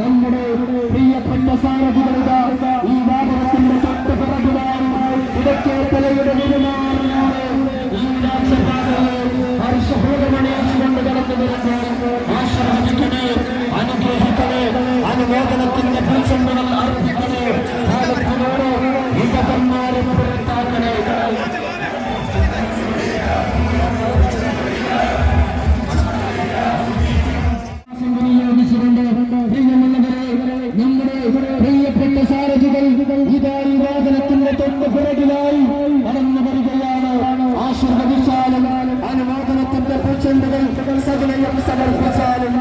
നമ്മുടെ തൊട്ട് പിറകിലായി നടന്നു വരികയാണ് ആശീർവദിച്ചാലും അനുമോദനത്തിന്റെ പൂച്ചെണ്ടുകൾ സകലയും സമർപ്പിച്ചാലും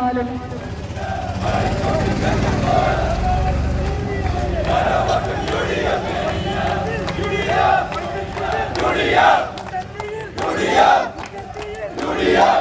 മാമ്പറ്റയിൽ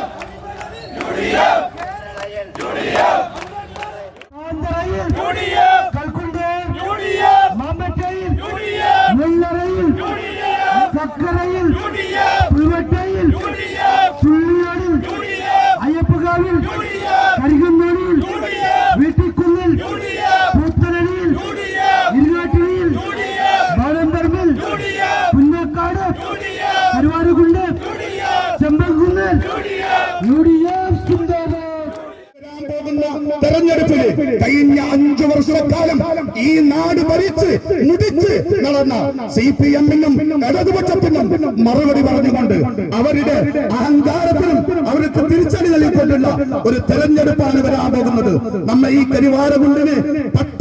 പോകുന്ന തെരഞ്ഞെടുപ്പിൽ കഴിഞ്ഞ അഞ്ചു വർഷക്കാലം ഈ നാട് ഭരിച്ച് മുടിച്ച് നടന്ന സി പി എമ്മിനും ഇടതുപക്ഷത്തിനും മറുപടി പറഞ്ഞുകൊണ്ട് അവരുടെ അഹങ്കാരത്തിനും അവർക്ക് തിരിച്ചടി നൽകിക്കൊണ്ടുള്ള ഒരു തെരഞ്ഞെടുപ്പാണ് വരാൻ പോകുന്നത്. നമ്മ ഈ കരിവാരകുണ്ടിനെ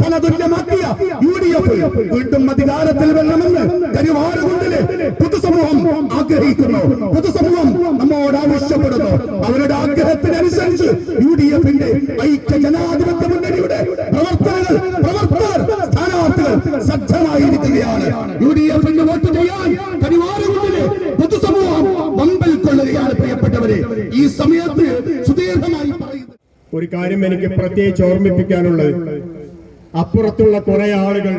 പട്ടണ തുല്യമാക്കിയ യു ഡി എഫ് വീണ്ടും അധികാരത്തിൽ വരണമെന്ന് കരിവാരകുണ്ടിലെ പൊതുസമൂഹം ആഗ്രഹിക്കുന്നു. പൊതുസമൂഹം നമ്മോട് ആവശ്യപ്പെടുന്നു. അവരുടെ ആഗ്രഹത്തിനനുസരിച്ച് യു ഡി എഫിന്റെ ഐക്യ ജനാധിപത്യ മുന്നണിയുടെ പ്രവർത്തനങ്ങൾ പ്രവർത്തകർ സ്ഥാനാർത്ഥികൾ സജ്ജമായിരിക്കുകയാണ്. യു ഡി എഫിന് വോട്ട് ചെയ്യാൻ കരിവാരകുണ്ടിലെ പൊതുസമൂഹം വമ്പൽ കൊള്ളുകയാണ് പ്രിയപ്പെട്ടവരെ. ഈ സമയത്ത് സുദീർഘമായി പറയുന്നത് ഒരു കാര്യം എനിക്ക് പ്രത്യേകിച്ച് ഓർമ്മിപ്പിക്കാനുള്ളത്. അപ്പുറത്തുള്ള കുറെ ആളുകൾ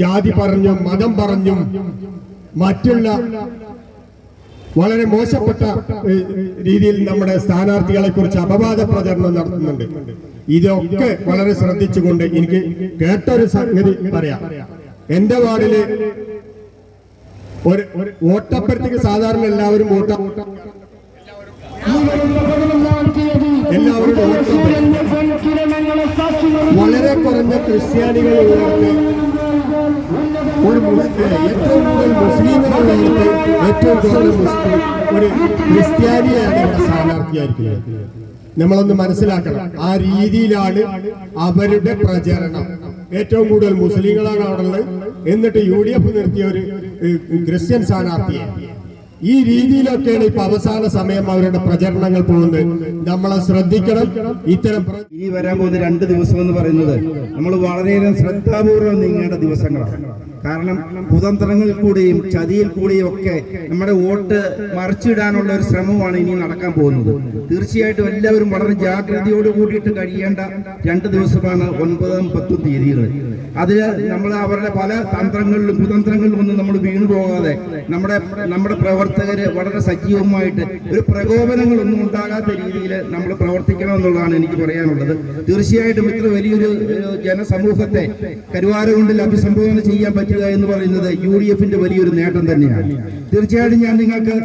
ജാതി പറഞ്ഞും മതം പറഞ്ഞും മറ്റുള്ള വളരെ മോശപ്പെട്ട രീതിയിൽ നമ്മുടെ സ്ഥാനാർത്ഥികളെ കുറിച്ച് അപവാദ പ്രചരണം നടത്തുന്നുണ്ട്. ഇതൊക്കെ വളരെ ശ്രദ്ധിച്ചുകൊണ്ട് എനിക്ക് കേട്ടൊരു സംഗതി പറയാം. എന്റെ വാർഡിൽ ഒരു വോട്ടപ്പുറത്തേക്ക് സാധാരണ എല്ലാവരും വോട്ട എല്ലാവരും വളരെ കുറഞ്ഞ ക്രിസ്ത്യാനികളുള്ളവർക്ക് ഒരു ഏറ്റവും കൂടുതൽ മുസ്ലിമുകളുള്ളവർക്ക് ഏറ്റവും കൂടുതൽ മുസ്ലിം ഒരു ക്രിസ്ത്യാനിയാണ് ഇവിടെ സ്ഥാനാർത്ഥിയായിരിക്കുന്നത് നമ്മളൊന്ന് മനസ്സിലാക്കണം ആ രീതിയിലാണ് അവരുടെ പ്രചരണം. ഏറ്റവും കൂടുതൽ മുസ്ലിങ്ങളാണ് അവിടെ ഉള്ളത്. എന്നിട്ട് യു ഡി എഫ് നിർത്തിയ ഒരു ക്രിസ്ത്യൻ സ്ഥാനാർത്ഥിയെ. ഈ രീതിയിലൊക്കെയാണ് ഇപ്പൊ അവസാന സമയം അവരുടെ പ്രചരണങ്ങൾ പോകുന്നത്. നമ്മളെ ശ്രദ്ധിക്കണം. ഇത്തരം ഈ വരാൻ പോകുന്ന രണ്ട് ദിവസം എന്ന് പറയുന്നത് നമ്മൾ വളരെയധികം ശ്രദ്ധാപൂർവം നീങ്ങേണ്ട ദിവസങ്ങളാണ്. കാരണം കുതന്ത്രങ്ങളിൽ കൂടിയും ചതിയിൽ കൂടിയും ഒക്കെ നമ്മുടെ വോട്ട് മറിച്ചിടാനുള്ള ഒരു ശ്രമമാണ് ഇനി നടക്കാൻ പോകുന്നത്. തീർച്ചയായിട്ടും എല്ലാവരും വളരെ ജാഗ്രതയോട് കൂടിയിട്ട് കഴിയേണ്ട രണ്ട് ദിവസമാണ് ഒൻപതും പത്തും തീയതികൾ. അതിൽ നമ്മൾ അവരുടെ പല തന്ത്രങ്ങളിലും കുതന്ത്രങ്ങളിലും ഒന്നും നമ്മൾ വീണു പോകാതെ നമ്മുടെ നമ്മുടെ പ്രവർത്തകര് വളരെ സജീവമായിട്ട് ഒരു പ്രകോപനങ്ങളൊന്നും ഉണ്ടാകാത്ത രീതിയിൽ നമ്മൾ പ്രവർത്തിക്കണം എന്നുള്ളതാണ് എനിക്ക് പറയാനുള്ളത്. തീർച്ചയായിട്ടും ഇത്ര വലിയൊരു ജനസമൂഹത്തെ കരുവാരുകൊണ്ടിൽ അഭിസംബോധന ചെയ്യാൻ പറ്റുക എന്ന് പറയുന്നത് യു ഡി എഫിന്റെ വലിയൊരു നേട്ടം തന്നെയാണ്. തീർച്ചയായിട്ടും ഞാൻ നിങ്ങൾക്ക്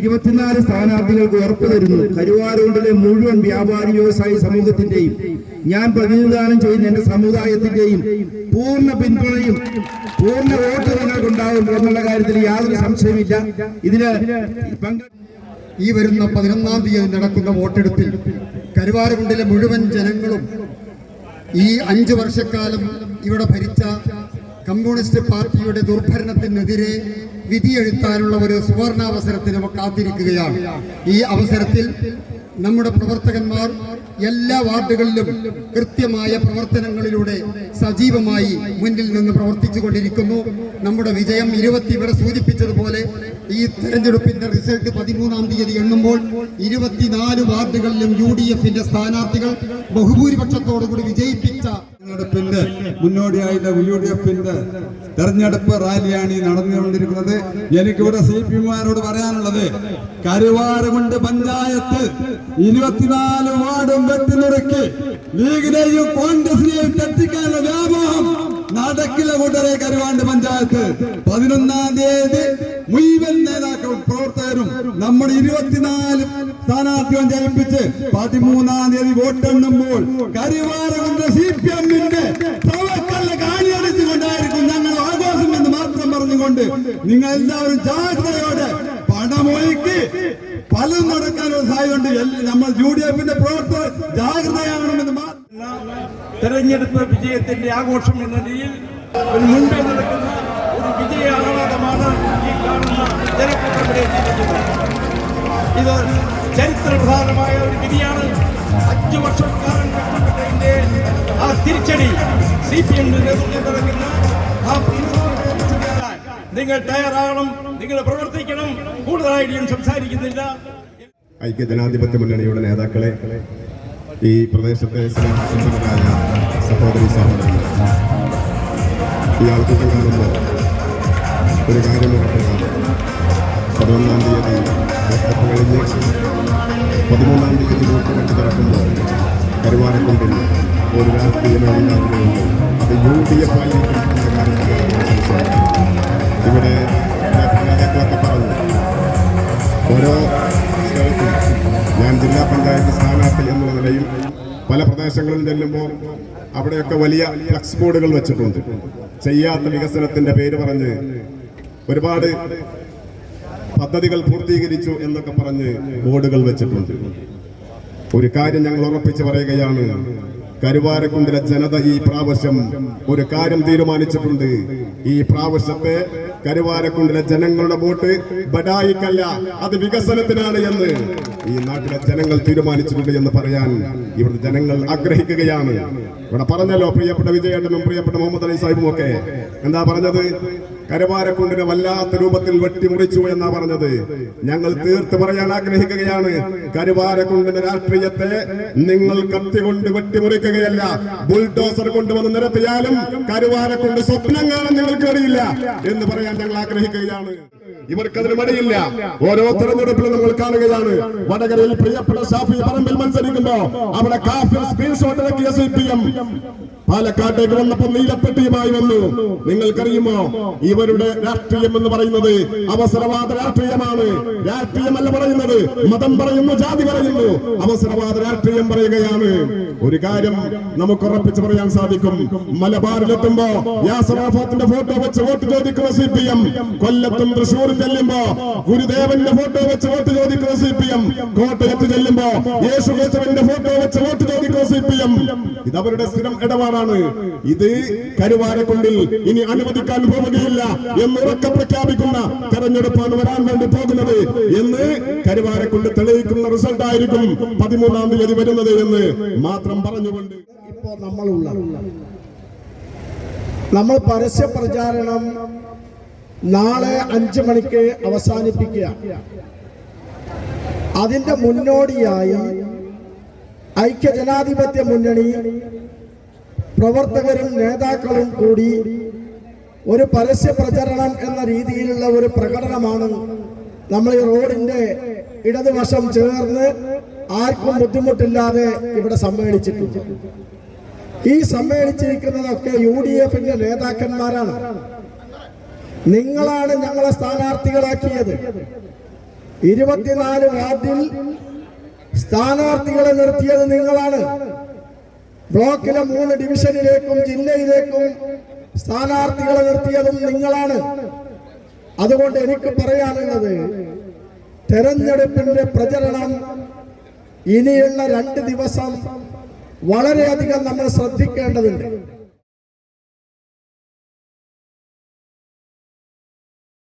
ഇരുപത്തിനാല് സ്ഥാനാർത്ഥികൾക്ക് ഉറപ്പ് തരുന്നു. കരുവാരകുണ്ടിലെ മുഴുവൻ വ്യാപാരി വ്യവസായി സമൂഹത്തിന്റെയും ഞാൻ പ്രതിനിധാനം ചെയ്യുന്ന എന്റെ സമുദായത്തിന്റെയും പൂർണ പിന്തുണയും പൂർണ വോട്ട് നിങ്ങൾക്കുണ്ടാകും എന്നുള്ള കാര്യത്തിൽ യാതൊരു സംശയമില്ല ഇതിന് ഈ വരുന്ന പതിനൊന്നാം തീയതി നടക്കുന്ന വോട്ടെടുപ്പിൽ കരുവാരകുണ്ടിലെ മുഴുവൻ ജനങ്ങളും ഈ അഞ്ചു വർഷക്കാലം ഇവിടെ ഭരിച്ച കമ്മ്യൂണിസ്റ്റ് പാർട്ടിയുടെ ദുർഭരണത്തിനെതിരെ വിധിയെഴുത്താനുള്ള ഒരു സുവർണാവസരത്തിന് കാത്തിരിക്കുകയാണ്. ഈ അവസരത്തിൽ നമ്മുടെ പ്രവർത്തകന്മാർ എല്ലാ വാർഡുകളിലും കൃത്യമായ പ്രവർത്തനങ്ങളിലൂടെ സജീവമായി മുന്നിൽ നിന്ന് പ്രവർത്തിച്ചു കൊണ്ടിരിക്കുന്നു നമ്മുടെ വിജയം ഇരുപത്തി ഇവിടെ സൂചിപ്പിച്ചതുപോലെ ഈ തെരഞ്ഞെടുപ്പിന്റെ റിസൾട്ട് പതിമൂന്നാം തീയതി എണ്ണുമ്പോൾ ഇരുപത്തിനാല് വാർഡുകളിലും യു ഡി എഫിന്റെ സ്ഥാനാർത്ഥികൾ ബഹുഭൂരിപക്ഷത്തോടുകൂടി വിജയിപ്പിച്ച തെരഞ്ഞെടുപ്പിന്റെ മുന്നോടിയായിട്ട് യു ഡി എഫിന്റെ തെരഞ്ഞെടുപ്പ് റാലിയാണ് ഈ നടന്നുകൊണ്ടിരിക്കുന്നത്. എനിക്കിവിടെ സി പി മാരോട് പറയാനുള്ളത് കരുവാറുകൊണ്ട് പഞ്ചായത്ത് ഇരുപത്തിനാല് വാർഡും വെട്ടിനുറുക്കി ലീഗിനെയും കോൺഗ്രസിനെയും തെറ്റിക്കാനുള്ള വ്യാമോഹം നടക്കില്ല കൂട്ടരെ കരുവാണ്ട് പഞ്ചായത്ത്. പതിനൊന്നാം തീയതി മുഴുവൻ നേതാക്കളും പ്രവർത്തകരും നമ്മൾ ഇരുപത്തിനാല് സ്ഥാനാർത്ഥികൾ ജയിപ്പിച്ച് പതിമൂന്നാം തീയതി വോട്ടെണ്ണുമ്പോൾ കരുവാറുകൊണ്ട് സി പി എമ്മിന്റെ പ്രവർത്തന കാണിയടിച്ചുകൊണ്ടായിരിക്കും ഞങ്ങൾ ആഘോഷം എന്ന് മാത്രം പറഞ്ഞുകൊണ്ട് നിങ്ങൾ എല്ലാവരും ജാഗ്രതയോടെ പണമൊഴുക്കി പലതും നടക്കാനുള്ള സാധ്യതയുണ്ട്. നമ്മൾ യു ഡി എഫിന്റെ പ്രവർത്തകർ ജാഗ്രതയാകണമെന്ന് തെരഞ്ഞെടുപ്പ് വിജയത്തിന്റെ ആഘോഷം എന്ന ഒരു മുൻപേ നടക്കുന്ന ഒരു വിജയ ആഹ്ലാദമാണ് ഈ കാണുന്ന ജനക്കൂട്ടം ഇത് ചരിത്രപ്രധാനമായ ഒരു വിധിയാണ്. അഞ്ചു വർഷക്കാലം കഷ്ടപ്പെട്ടതിന്റെ ആ തിരിച്ചടി സി പി എമ്മിന്റെ നേതൃത്വം നടക്കുന്ന ആ നിങ്ങൾ തയ്യാറാകണം നിങ്ങൾ പ്രവർത്തിക്കണം. കൂടുതലായിട്ട് ഞാൻ സംസാരിക്കുന്നില്ല. ഐക്യ ജനാധിപത്യ മുന്നണിയുടെ നേതാക്കളെ ഈ പ്രദേശത്തെ സ്നേഹസുന്ദരരായ സഹോദരി കാണുമ്പോൾ ഒരു കാര്യം പതിനൊന്നാം തീയതി കഴിഞ്ഞ് പതിമൂന്നാം തീയതി വോട്ട് നടക്കുമ്പോൾ കരുവാരക്കുണ്ടിൽ ഒരു രാഷ്ട്രീയ ഉണ്ടാവുകയുള്ളൂ അത് യു ഡി എഫ് ആയിരിക്കും. ഇവിടെ നേതാക്കളൊക്കെ പറഞ്ഞു. ഓരോ സ്ഥലത്തും ഞാൻ ജില്ലാ പഞ്ചായത്ത് സ്ഥാനാർത്ഥി എന്നുള്ള നിലയിൽ പല പ്രദേശങ്ങളിൽ ചെല്ലുമ്പോൾ അവിടെയൊക്കെ വലിയ ഫ്ലക്സ് ബോർഡുകൾ വെച്ചിട്ടുണ്ട്. ചെയ്യാത്ത വികസനത്തിന്റെ പേര് പറഞ്ഞ് ഒരുപാട് പദ്ധതികൾ പൂർത്തീകരിച്ചു എന്നൊക്കെ പറഞ്ഞ് ബോർഡുകൾ വെച്ചിട്ടുണ്ട്. ഒരു കാര്യം ഞങ്ങൾ ഉറപ്പിച്ച് പറയുകയാണ്. കരുവാരക്കുണ്ടിലെ ജനത ഈ പ്രാവശ്യം ഒരു കാര്യം തീരുമാനിച്ചിട്ടുണ്ട്. ഈ പ്രാവശ്യത്തെ കരുവാരക്കുണ്ടിലെ ജനങ്ങളുടെ വോട്ട് ബഡായിക്കല്ല അത് വികസനത്തിനാണ് എന്ന് ഈ നാട്ടിലെ ജനങ്ങൾ തീരുമാനിച്ചിട്ടുണ്ട് എന്ന് പറയാൻ ഇവിടുത്തെ ജനങ്ങൾ ആഗ്രഹിക്കുകയാണ്. ഇവിടെ പറഞ്ഞല്ലോ പ്രിയപ്പെട്ട വിജയേട്ടനും പ്രിയപ്പെട്ട മുഹമ്മദ് അലി സാഹിബും ഒക്കെ എന്താ പറഞ്ഞത്? കരുവാരക്കുണ്ടിനെ വല്ലാത്ത രൂപത്തിൽ വെട്ടിമുറിച്ചു എന്നാ പറഞ്ഞത്. ഞങ്ങൾ തീർത്ത് പറയാൻ ആഗ്രഹിക്കുകയാണ്. കരുവാരക്കുണ്ടിന്റെ രാഷ്ട്രീയത്തെ നിങ്ങൾ കത്തി കൊണ്ട് വെട്ടിമുറിക്കുകയല്ല. ബുൾഡോസർ കൊണ്ടുവന്ന് നിരത്തിയാലും കരുവാരക്കുണ്ട് സ്വപ്നം കാണാൻ നിങ്ങൾക്ക് അറിയില്ല എന്ന് പറയാൻ ഞങ്ങൾ ആഗ്രഹിക്കുകയാണ്. ഇവർക്കതിന് മടിയില്ല. ഓരോ തെരഞ്ഞെടുപ്പിലും നമ്മൾ കാണുകയാണ്. വടകരയിൽ പ്രിയപ്പെട്ട ഷാഫി പറമ്പിൽ മത്സരിക്കുമ്പോ അവിടെ കാഫിർ സ്ക്രീൻഷോട്ട് ഇറക്കിയ സി പി എം. പാലക്കാട്ടേക്ക് വന്നപ്പോൾ നീലപ്പെട്ടിയുമായി വന്നു. നിങ്ങൾക്കറിയുമോ? ഇവരുടെ രാഷ്ട്രീയം എന്ന് പറയുന്നത് അവസരവാദ രാഷ്ട്രീയമാണ്. രാഷ്ട്രീയമല്ല പറയുന്നത്. മതം പറയുന്നു ജാതി പറയുന്നു. അവസരവാദ രാഷ്ട്രീയം പറയുകയാണ്. ഒരു കാര്യം നമുക്ക് ഉറപ്പിച്ച് പറയാൻ സാധിക്കും. മലബാറിലെത്തുമ്പോ യാസറാഫാത്തിന്റെ ഫോട്ടോ വെച്ച് വോട്ട് ചോദിക്കുന്ന സി പി എം. കൊല്ലത്തും തൃശ്ശൂരും ചെല്ലുമ്പോ ഗുരുദേവന്റെ ഫോട്ടോ വെച്ച് വോട്ട് ചോദിക്കുന്ന സി പി എം. കോട്ടയത്ത് ചെല്ലുമ്പോ യേശു ഫോട്ടോ വെച്ച് വോട്ട് ചോദിക്കുന്ന സി പി എം. ഇതവരുടെ സ്ഥിരം ഇടപാടാണ്. ഇത് കരുവാരക്കുണ്ടിൽ ഇനി അനുവദിക്കാൻ പോവുകയില്ല എന്ന് ഉറക്കെ പ്രഖ്യാപിക്കുന്ന തെരഞ്ഞെടുപ്പാണ് വരാൻ വേണ്ടി പോകുന്നത് എന്ന് കരുവാരക്കുണ്ട് തെളിയിക്കുന്ന റിസൾട്ട് ആയിരിക്കും പതിമൂന്നാം തീയതി വരുന്നത് എന്ന് മാത്രം പറഞ്ഞുകൊണ്ട്. ഇപ്പോൾ നമ്മളുള്ള നമ്മൾ പരസ്യ പ്രചാരണം നാളെ അഞ്ചു മണിക്ക് അവസാനിപ്പിക്കുക. അതിന്റെ മുന്നോടിയായി ഐക്യജനാധിപത്യ മുന്നണി പ്രവർത്തകരും നേതാക്കളും കൂടി ഒരു പരസ്യ പ്രചരണം എന്ന രീതിയിലുള്ള ഒരു പ്രകടനമാണ് നമ്മൾ ഈ റോഡിന്റെ ഇടതുവശം ചേർന്ന് ആർക്കും ബുദ്ധിമുട്ടില്ലാതെ ഇവിടെ സമ്മേളിച്ചിട്ടുണ്ട്. ഈ സമ്മേളിച്ചിരിക്കുന്നതൊക്കെ യു ഡി എഫിന്റെ നേതാക്കന്മാരാണ്. നിങ്ങളാണ് ഞങ്ങളെ സ്ഥാനാർത്ഥികളാക്കിയത്. ഇരുപത്തിനാല് വാർഡിൽ സ്ഥാനാർത്ഥികളെ നിർത്തിയത് നിങ്ങളാണ്. ബ്ലോക്കിലെ മൂന്ന് ഡിവിഷനിലേക്കും ജില്ലയിലേക്കും സ്ഥാനാർത്ഥികളെ നിർത്തിയതും നിങ്ങളാണ്. അതുകൊണ്ട് എനിക്ക് പറയാനുള്ളത് തെരഞ്ഞെടുപ്പിന്റെ പ്രചരണം ഇനിയുള്ള രണ്ട് ദിവസം വളരെയധികം നമ്മൾ ശ്രദ്ധിക്കേണ്ടതുണ്ട്.